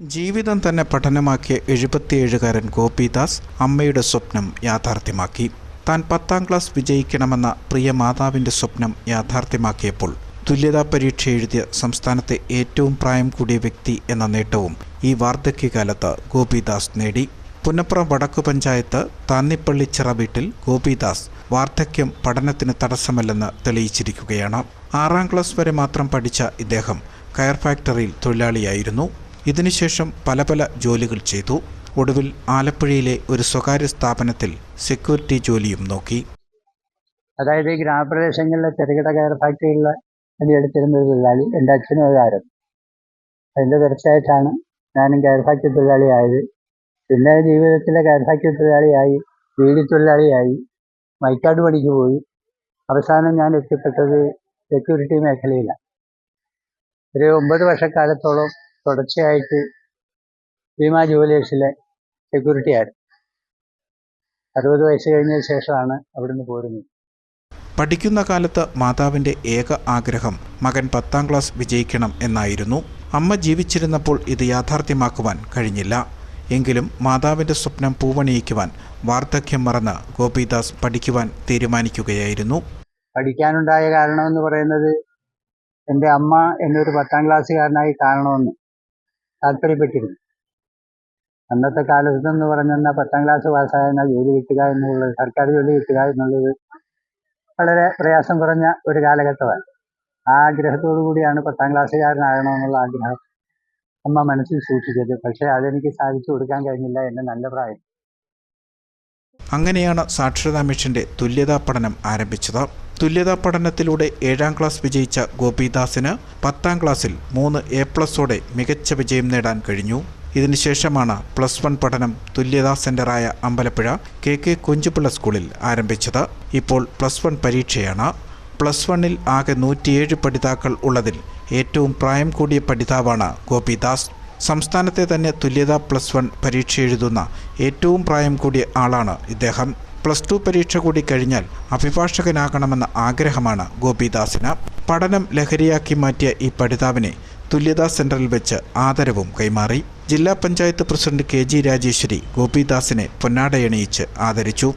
ജീവിതം തന്നെ പഠനമാക്കിയ എഴുപത്തിയേഴുകാരൻ ഗോപിദാസ് അമ്മയുടെ സ്വപ്നം യാഥാർത്ഥ്യമാക്കി. താൻ പത്താം ക്ലാസ് വിജയിക്കണമെന്ന പ്രിയ മാതാവിന്റെ സ്വപ്നം യാഥാർത്ഥ്യമാക്കിയപ്പോൾ തുല്യതാ പരീക്ഷ എഴുതിയ സംസ്ഥാനത്തെ ഏറ്റവും പ്രായം കൂടിയ വ്യക്തി എന്ന നേട്ടവും ഈ വാർദ്ധക്യകാലത്ത് ഗോപിദാസ് നേടി. പുന്നപ്പുറം വടക്കു പഞ്ചായത്ത് താന്നിപ്പള്ളിച്ചിറ വീട്ടിൽ ഗോപിദാസ് വാർദ്ധക്യം പഠനത്തിന് തടസ്സമല്ലെന്ന് തെളിയിച്ചിരിക്കുകയാണ്. ആറാം ക്ലാസ് വരെ മാത്രം പഠിച്ച ഇദ്ദേഹം കയർ ഫാക്ടറിയിൽ തൊഴിലാളിയായിരുന്നു. ഇതിനുശേഷം പല പല ജോലികൾ ചെയ്തു. ഒടുവിൽ ആലപ്പുഴയിലെ ഒരു സ്വകാര്യ സ്ഥാപനത്തിൽ സെക്യൂരിറ്റി ജോലിയും നോക്കി. അതായത് ഈ ഗ്രാമപ്രദേശങ്ങളിലെ ചെറുകിട കയർ ഫാക്ടറികളിൽ പണിയെടുത്തിരുന്ന ഒരു തൊഴിലാളി എന്റെ അച്ഛനും അതായിരുന്നു അതിന്റെ തുടർച്ചയായിട്ടാണ് ഞാനും കയർ ഫാക്ടറി തൊഴിലാളിയായത്. പിന്നെ ജീവിതത്തിലെ കയർ ഫാക്ടറി തൊഴിലാളിയായി വീടി തൊഴിലാളിയായി മൈക്കാട് പണിക്ക് പോയി. അവസാനം ഞാൻ എത്തിപ്പെട്ടത് സെക്യൂരിറ്റി മേഖലയിലാണ്. ഒരു ഒമ്പത് വർഷക്കാലത്തോളം തുടർച്ചയായിട്ട് ഭീമ ജുവലേഴ്സിലെ സെക്യൂരിറ്റി ആയിരുന്നു അറുപത് വയസ്സ് കഴിഞ്ഞതിന് ശേഷമാണ് അവിടുന്ന് പോരുന്നത്. പഠിക്കുന്ന കാലത്ത് മാതാവിന്റെ ഏക ആഗ്രഹം മകൻ പത്താം ക്ലാസ് വിജയിക്കണം എന്നായിരുന്നു. അമ്മ ജീവിച്ചിരുന്നപ്പോൾ ഇത് യാഥാർത്ഥ്യമാക്കുവാൻ കഴിഞ്ഞില്ല. എങ്കിലും മാതാവിന്റെ സ്വപ്നം പൂവണിയിക്കുവാൻ വാർദ്ധക്യം മറന്ന് ഗോപിദാസ് പഠിക്കുവാൻ തീരുമാനിക്കുകയായിരുന്നു. പഠിക്കാനുണ്ടായ കാരണമെന്ന് പറയുന്നത് എന്റെ അമ്മ എന്നൊരു പത്താം ക്ലാസ്സുകാരനായി കാണണമെന്ന്. താല്പര്യപ്പെട്ടിരുന്നു. അന്നത്തെ കാലത്ത് എന്ന് പറഞ്ഞാൽ പത്താം ക്ലാസ് പാസ്സായ ജോലി കിട്ടുക എന്നുള്ളത് സർക്കാർ ജോലി കിട്ടുക എന്നുള്ളത് വളരെ പ്രയാസം കുറഞ്ഞ ഒരു കാലഘട്ടമാണ്. ആ ആഗ്രഹത്തോടു കൂടിയാണ് പത്താം ക്ലാസ്സുകാരനാകണമെന്നുള്ള ആഗ്രഹം അമ്മ മനസ്സിൽ സൂക്ഷിച്ചത്. പക്ഷേ അതെനിക്ക് സാധിച്ചു കൊടുക്കാൻ കഴിഞ്ഞില്ല എന്റെ നല്ല പ്രായം. അങ്ങനെയാണ് സാക്ഷരതാ മിഷന്റെ തുല്യതാ പഠനം ആരംഭിച്ചത്. തുല്യതാ പഠനത്തിലൂടെ ഏഴാം ക്ലാസ് വിജയിച്ച ഗോപിദാസിന് പത്താം ക്ലാസ്സിൽ മൂന്ന് എ പ്ലസോടെ മികച്ച വിജയം നേടാൻ കഴിഞ്ഞു. ഇതിനുശേഷമാണ് പ്ലസ് വൺ പഠനം തുല്യതാ സെന്ററായ അമ്പലപ്പുഴ കെ കെ കുഞ്ചുപിള്ള സ്കൂളിൽ ആരംഭിച്ചത്. ഇപ്പോൾ പ്ലസ് വൺ പരീക്ഷയാണ്. പ്ലസ് വണ്ണിൽ ആകെ നൂറ്റിയേഴ് പഠിതാക്കൾ ഉള്ളതിൽ ഏറ്റവും പ്രായം കൂടിയ പഠിതാവാണ് ഗോപിദാസ്. സംസ്ഥാനത്തെ തന്നെ തുല്യതാ പ്ലസ് വൺ പരീക്ഷ എഴുതുന്ന ഏറ്റവും പ്രായം കൂടിയ ആളാണ് ഇദ്ദേഹം. പ്ലസ് ടു പരീക്ഷ കൂടി കഴിഞ്ഞാൽ അഭിഭാഷകനാകണമെന്ന ആഗ്രഹമാണ് ഗോപിദാസിന്. പഠനം ലഹരിയാക്കി മാറ്റിയ ഈ പഠിതാവിനെ തുല്യതാ സെന്ററിൽ വെച്ച് ആദരവും കൈമാറി. ജില്ലാ panchayat president K G Rajeshwari ഗോപിദാസിനെ പൊന്നാടയണിയിച്ച് ആദരിച്ചു.